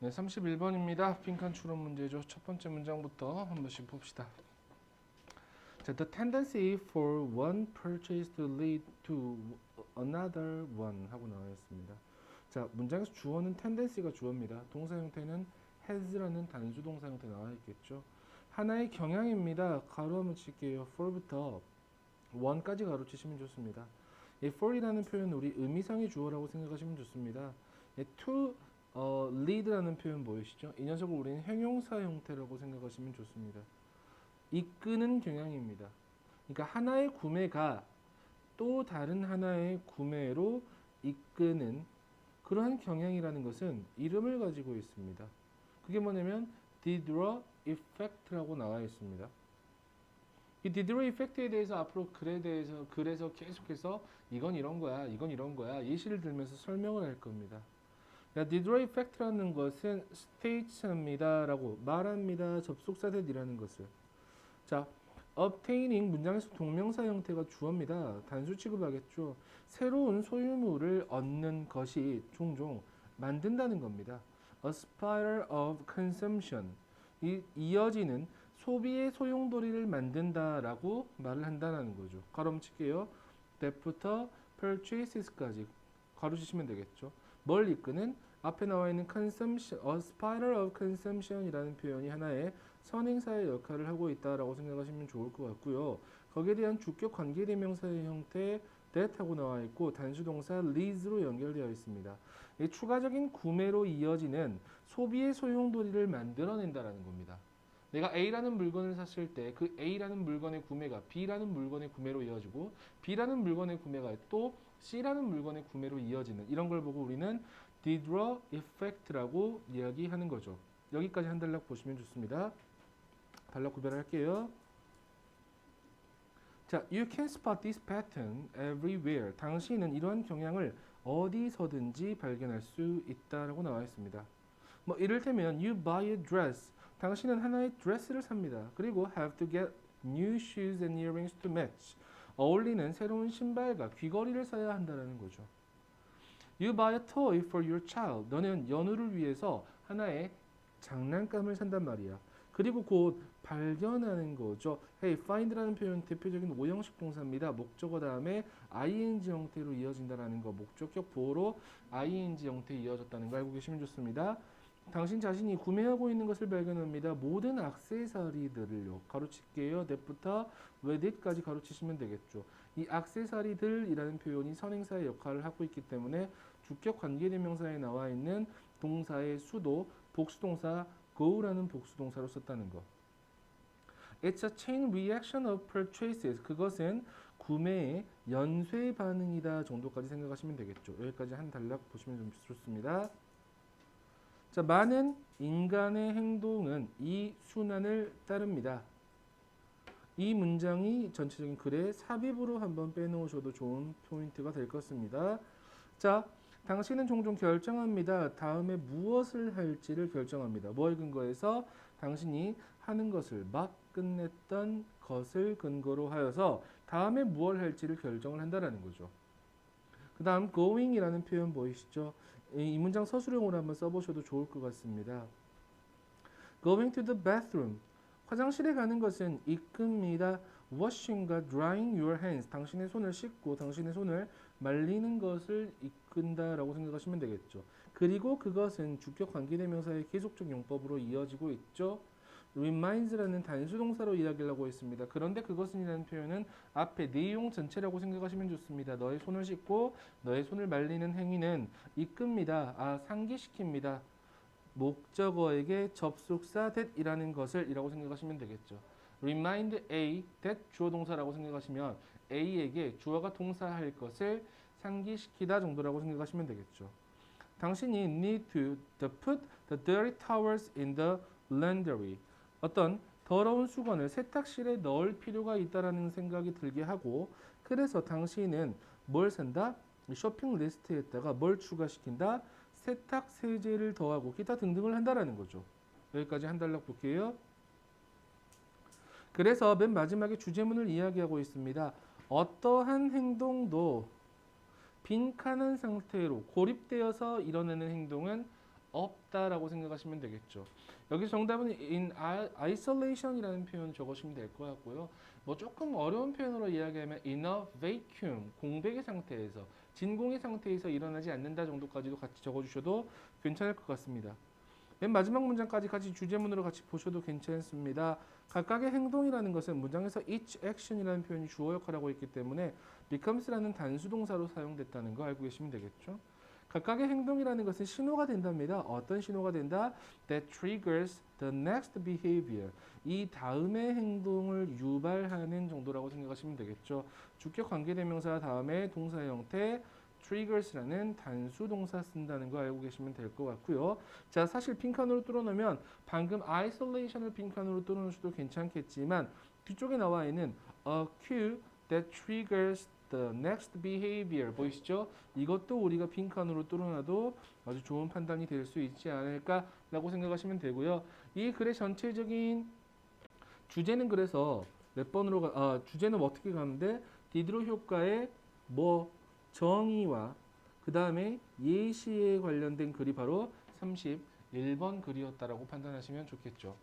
네, 31번입니다. 빈칸 추론 문제죠. 첫 번째 문장부터 한 번씩 봅시다. 자, the tendency for one purchase to lead to another one 하고 나와 있습니다. 자, 문장에서 주어는 tendency가 주어입니다. 동사 형태는 has라는 단수 동사 형태 나와 있겠죠. 하나의 경향입니다. 가로 한번 칠게요. for부터 one까지 가로 치시면 좋습니다. 이 for이라는 표현 우리 의미상의 주어라고 생각하시면 좋습니다. 예, to 어, lead라는 표현 보이시죠? 이 녀석을 우리는 형용사 형태라고 생각하시면 좋습니다. 이끄는 경향입니다. 그러니까 하나의 구매가 또 다른 하나의 구매로 이끄는 그러한 경향이라는 것은 이름을 가지고 있습니다. 그게 뭐냐면 Diderot effect라고 나와 있습니다. 이 Diderot effect에 대해서 앞으로 글에 대해서 글에서 계속해서 이건 이런 거야, 이건 이런 거야 예시를 들면서 설명을 할 겁니다. 자, Diderot effect라는 것은 states입니다라고 말합니다. 접속사들이라는 것을. 자, obtaining 문장에서 동명사 형태가 주어입니다. 단수 취급하겠죠. 새로운 소유물을 얻는 것이 종종 만든다는 겁니다. A spiral of consumption. 이 이어지는 소비의 소용돌이를 만든다라고 말을 한다는 거죠. 가로 칠게요. that부터 purchases까지 가로치시면 되겠죠. 뭘 이끄는 앞에 나와 있는 consumption, a spiral of consumption이라는 표현이 하나의 선행사의 역할을 하고 있다라고 생각하시면 좋을 것 같고요. 거기에 대한 주격 관계대명사의 형태 that 하고 나와 있고 단수동사 leads로 연결되어 있습니다. 이 추가적인 구매로 이어지는 소비의 소용돌이를 만들어낸다라는 겁니다. 내가 A라는 물건을 샀을 때 그 A라는 물건의 구매가 B라는 물건의 구매로 이어지고 B라는 물건의 구매가 또 C라는 물건의 구매로 이어지는 이런 걸 보고 우리는 Diderot effect라고 이야기하는 거죠. 여기까지 한 단락 보시면 좋습니다. 단락 구별할게요. 자, you can spot this pattern everywhere. 당신은 이러한 경향을 어디서든지 발견할 수 있다라고 나와 있습니다. 뭐 이를테면 you buy a dress. 당신은 하나의 드레스를 삽니다. 그리고 have to get new shoes and earrings to match. 어울리는 새로운 신발과 귀걸이를 사야 한다는 거죠. You buy a toy for your child. 너는 연우를 위해서 하나의 장난감을 산단 말이야. 그리고 곧 발견하는 거죠. Hey, find라는 표현 대표적인 오형식 동사입니다. 목적어 다음에 ing 형태로 이어진다라는 거. 목적격 보호로 ing 형태 이어졌다는 거 알고 계시면 좋습니다. 당신 자신이 구매하고 있는 것을 발견합니다. 모든 액세서리들을요. 가로칠게요. with it까지 가로치시면 되겠죠. 이 액세서리들이라는 표현이 선행사의 역할을 하고 있기 때문에 주격 관계대명사에 나와 있는 동사의 수도 복수동사 go라는 복수동사로 썼다는 거. It's a chain reaction of purchases. 그것은 구매의 연쇄 반응이다 정도까지 생각하시면 되겠죠. 여기까지 한 단락 보시면 좀 좋습니다. 자, 많은 인간의 행동은 이 순환을 따릅니다. 이 문장이 전체적인 글의 삽입으로 한번 빼놓으셔도 좋은 포인트가 될 것입니다. 자, 당신은 종종 결정합니다. 다음에 무엇을 할지를 결정합니다. 뭘 근거해서 당신이 하는 것을 막 끝냈던 것을 근거로 하여서 다음에 무엇을 할지를 결정을 한다라는 거죠. 그 다음 going이라는 표현 보이시죠? 이, 이 문장 서술형으로 한번 써보셔도 좋을 것 같습니다. Going to the bathroom. 화장실에 가는 것은 이끕니다. washing과 drying your hands. 당신의 손을 씻고 당신의 손을 말리는 것을 이끈다라고 생각하시면 되겠죠. 그리고 그것은 주격 관계대명사의 계속적 용법으로 이어지고 있죠. Reminds라는 단수동사로 이야기를 하고 있습니다. 그런데 그것은이라는 표현은 앞에 내용 전체라고 생각하시면 좋습니다. 너의 손을 씻고 너의 손을 말리는 행위는 이끕니다. 아 상기시킵니다. 목적어에게 접속사 that이라는 것을 이라고 생각하시면 되겠죠. remind A that 주어 동사라고 생각하시면 A에게 주어가 동사할 것을 상기시키다 정도라고 생각하시면 되겠죠. 당신이 need to put the dirty towels in the laundry. 어떤 더러운 수건을 세탁실에 넣을 필요가 있다라는 생각이 들게 하고 그래서 당신은 뭘 산다? 쇼핑 리스트에다가 뭘 추가시킨다? 세탁 세제를 더하고 기타 등등을 한다라는 거죠. 여기까지 한 단락 볼게요. 그래서 맨 마지막에 주제문을 이야기하고 있습니다. 어떠한 행동도 빈칸한 상태로 고립되어서 이뤄내는 행동은 없다라고 생각하시면 되겠죠. 여기 정답은 in isolation이라는 표현 적으시면 될 것 같고요. 뭐 조금 어려운 표현으로 이야기하면 in a vacuum, 공백의 상태에서, 진공의 상태에서 일어나지 않는다 정도까지도 같이 적어주셔도 괜찮을 것 같습니다. 맨 마지막 문장까지 같이 주제문으로 같이 보셔도 괜찮습니다. 각각의 행동이라는 것은 문장에서 each action이라는 표현이 주어 역할하고 있기 때문에 becomes라는 단수 동사로 사용됐다는 거 알고 계시면 되겠죠. 각각의 행동이라는 것은 신호가 된답니다. 어떤 신호가 된다? That triggers the next behavior. 이 다음의 행동을 유발하는 정도라고 생각하시면 되겠죠. 주격 관계대명사 다음에 동사 형태 triggers라는 단수 동사 쓴다는 거 알고 계시면 될 것 같고요. 자, 사실 빈칸으로 뚫어놓으면 방금 isolation을 빈칸으로 뚫어놓으셔도 괜찮겠지만 뒤쪽에 나와 있는 a cue that triggers the next behavior 보이시죠? 이것도 우리가 빈칸으로 뚫어놔도 아주 좋은 판단이 될 수 있지 않을까라고 생각하시면 되고요. 이 글의 전체적인 주제는 그래서 몇 번으로 가, 아, 주제는 어떻게 가는데 디드로 효과의 뭐 정의와 그 다음에 예시에 관련된 글이 바로 31번 글이었다라고 판단하시면 좋겠죠.